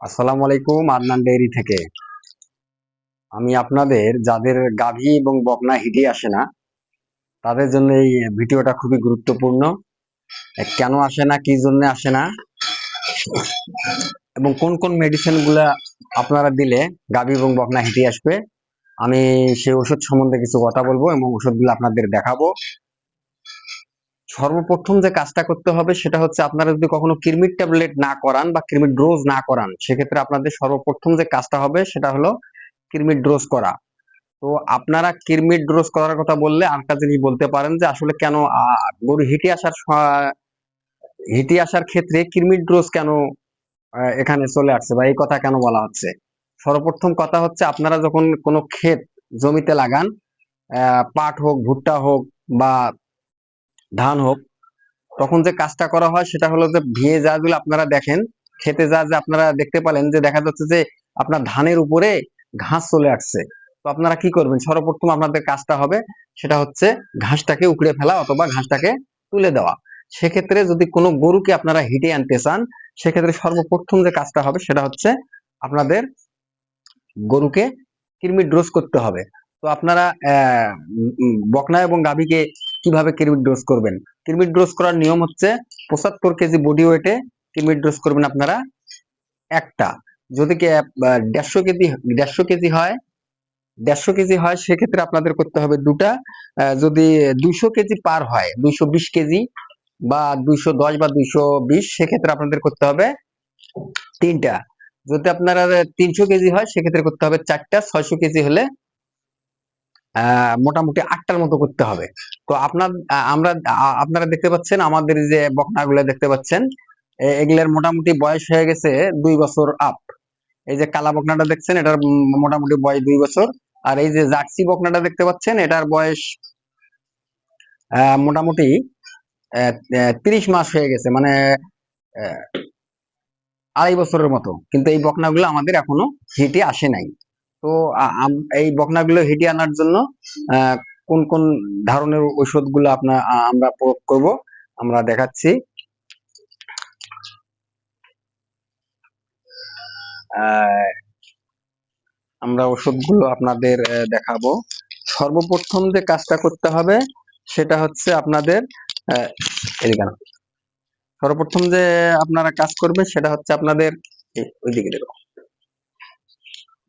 আসসালামু আলাইকুম, আদনান ডেইরি থেকে। আমি আপনাদের, যাদের গাভী এবং বকনা হিটে আসে না, তাদের জন্য এই ভিডিওটা খুবই গুরুত্বপূর্ণ। কেন আসে না, কি জন্য আসে না, এবং কোন কোন মেডিসিনগুলা আপনারা দিলে গাভী এবং বকনা হিটে আসবে, আমি সেই ওষুধ সম্বন্ধে কিছু কথা বলব এবং ওষুধগুলো আপনাদের দেখাবো। সর্বপ্রথম যে কাজটা করতে হবে সেটা হচ্ছে আপনারা যদি কখনো কিরমির ট্যাবলেট না করান বা কিরমির ডোজ না করান, সেক্ষেত্রে আপনাদের সর্বপ্রথম যে কাজটা হবে সেটা হলো কিরমির ডোজ করা। তো আপনারা কিরমির ডোজ করার কথা বললে আরেকটা জিনিস বলতে পারেন যে আসলে কেন গরু হিটে আসার হিটে আসার ক্ষেত্রে কিরমির ডোজ কেন এখানে চলে আসছে বা এই কথা কেন বলা হচ্ছে? সর্বপ্রথম কথা হচ্ছে আপনারা যখন কোনো ক্ষেত জমিতে লাগান পাট হোক, ভুট্টা হোক বা ধান হোক, তখন যে কাজটা করা হয় সেটা হলো যে ভিয়ে যাগুলো আপনারা দেখেন খেতে যা যে আপনারা দেখতে পেলেন যে দেখা যাচ্ছে যে আপনার ধানের উপরে ঘাস চলে আসছে। তো আপনারা কি করবেন? সর্বপ্রথম আপনাদের কাজটা হবে সেটা হচ্ছে ঘাসটাকে উকড়ে ফেলা অথবা ঘাসটাকে তুলে দেওয়া। সেক্ষেত্রে যদি কোনো গরুকে আপনারা হিটে আনতে চান, সেক্ষেত্রে সর্বপ্রথম যে কাজটা হবে সেটা হচ্ছে আপনাদের গরুকে কৃমির ডোজ করতে হবে। তো আপনারা বকনা এবং গাভীকে কীভাবে কিরমিট ডোজ করবেন? কিরমিট ডোজ করার নিয়ম হচ্ছে পঁচাত্তর কেজি বডি ওয়েটে কিরমিট ডোজ করবেন আপনারা একটা। যদি দেড়শো কেজি দেড়শো কেজি হয়, দেড়শো কেজি হয়, সেক্ষেত্রে আপনাদের করতে হবে দুটা। যদি দুইশো কেজি পার হয়, দুইশো বিশ কেজি বা দুইশো দশ বা দুইশো বিশ, সেক্ষেত্রে আপনাদের করতে হবে তিনটা। যদি আপনারা তিনশো কেজি হয়, সেক্ষেত্রে করতে হবে চারটা। ছয়শো কেজি হলে মোটামুটি আটটার মতো করতে হবে। তো আপনার আমরা আপনারা দেখতে পাচ্ছেন, আমাদের যে বকনাগুলো দেখতে পাচ্ছেন এগুলার মোটামুটি বয়স হয়ে গেছে দুই বছর আপ এই যে কালা বকনাটা দেখছেন, এটার মোটামুটি বয়স দুই বছর। আর এই যে জার্সি বকনাটা দেখতে পাচ্ছেন, এটার বয়স মোটামুটি তিরিশ মাস হয়ে গেছে মানে আড়াই বছরের মতো। কিন্তু এই বকনাগুলো আমাদের এখনও হিটে আসে নাই। তো এই বকনাগুলো হিটে আনার জন্য কোন কোন ধরনের ঔষধগুলো আপনার আমরা প্রয়োগ করব, আমরা দেখাচ্ছি। আমরা ওষুধগুলো আপনাদের দেখাবো। সর্বপ্রথম যে কাজটা করতে হবে, সেটা হচ্ছে আপনাদের সর্বপ্রথম যে আপনারা কাজ করবে সেটা হচ্ছে আপনাদের ওইদিকে দেখো।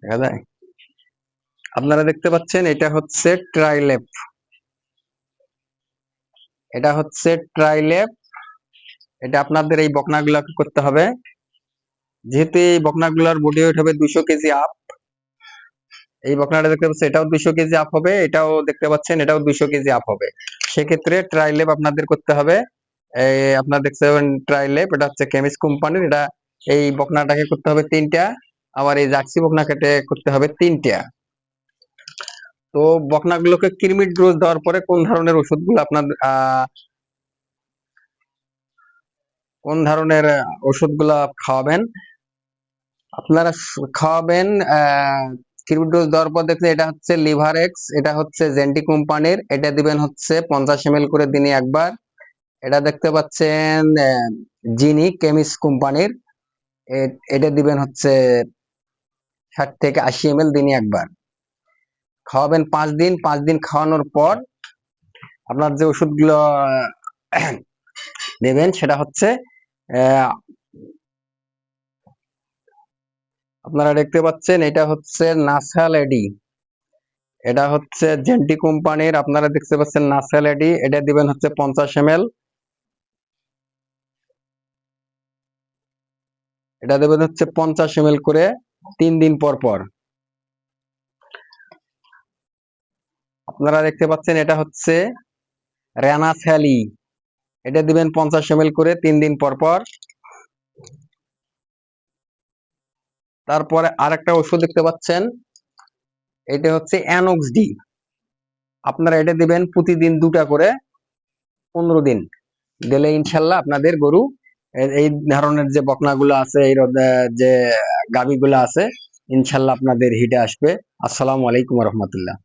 দেখা যায়? আপনারা দেখতে পাচ্ছেন, এটা হচ্ছে ট্রাইলেপ। এটা হচ্ছে ট্রাইলেপ। এটা আপনাদের এই বকনাগুলোকে করতে হবে। যেহেতু এই বকনাগুলোর বডি ওয়েট হবে দুশো কেজি আপ এই বকনাটা দেখতে পাচ্ছেন, এটাও দুশো কেজি আপ হবে, এটাও দেখতে পাচ্ছেন, এটাও দুশো কেজি আপ হবে। সেক্ষেত্রে ট্রাইলেপ আপনাদের করতে হবে। আপনার দেখতে পাবেন ট্রাইলেপ, এটা হচ্ছে কেমিস কোম্পানির, এটা এই বকনাটাকে করতে হবে তিনটা, আবার এই জার্সি বকনা কেটে করতে হবে তিনটা। তো বকনাগুলোকে কৃমির ডোজ দেওয়ার পরে কোন ধরনের ওষুধগুলো আপনার কোন ধরনের ওষুধগুলা খাওয়াবেন? আপনারা খাওয়াবেন কৃমির ডোজ দেওয়ার পর দেখলে এটা হচ্ছে লিভারেক্স এটা হচ্ছে জেন্টি কোম্পানির এটা দিবেন হচ্ছে পঞ্চাশ এম করে দিনে একবার। এটা দেখতে পাচ্ছেন জিনি কেমিস কোম্পানির এটা দিবেন হচ্ছে ষাট থেকে আশি এম দিনে একবার। খাওয়াবেন পাঁচ দিন পাঁচ দিন খাওয়ানোর পর আপনার যে ওষুধগুলো দেবেন সেটা হচ্ছে আপনারা দেখতে পাচ্ছেন এটা হচ্ছে নাসাল এডি। এটা হচ্ছে জেন্টি কোম্পানির, আপনারা দেখতে পাচ্ছেন নাসাল এডি। এটা দিবেন হচ্ছে পঞ্চাশ এম এটা দেবেন হচ্ছে পঞ্চাশ এম করে তিন দিন পর পর। আপনারা দেখতে পাচ্ছেন, এটা হচ্ছে র্যানাফ্যালি এটা দিবেন পঞ্চাশ এম করে তিন দিন পর পর। তারপরে আরেকটা ওষুধ দেখতে পাচ্ছেন, এটা হচ্ছে অ্যানক্স ডি। আপনারা এটা দিবেন প্রতিদিন দুটা করে পনেরো দিন। দিলে ইনশাল্লাহ আপনাদের গরু, এই ধরনের যে বকনাগুলো আছে, এই যে গাভীগুলো আছে, ইনশাল্লাহ আপনাদের হিটে আসবে। আসসালামু আলাইকুম রহমতুল্লাহ।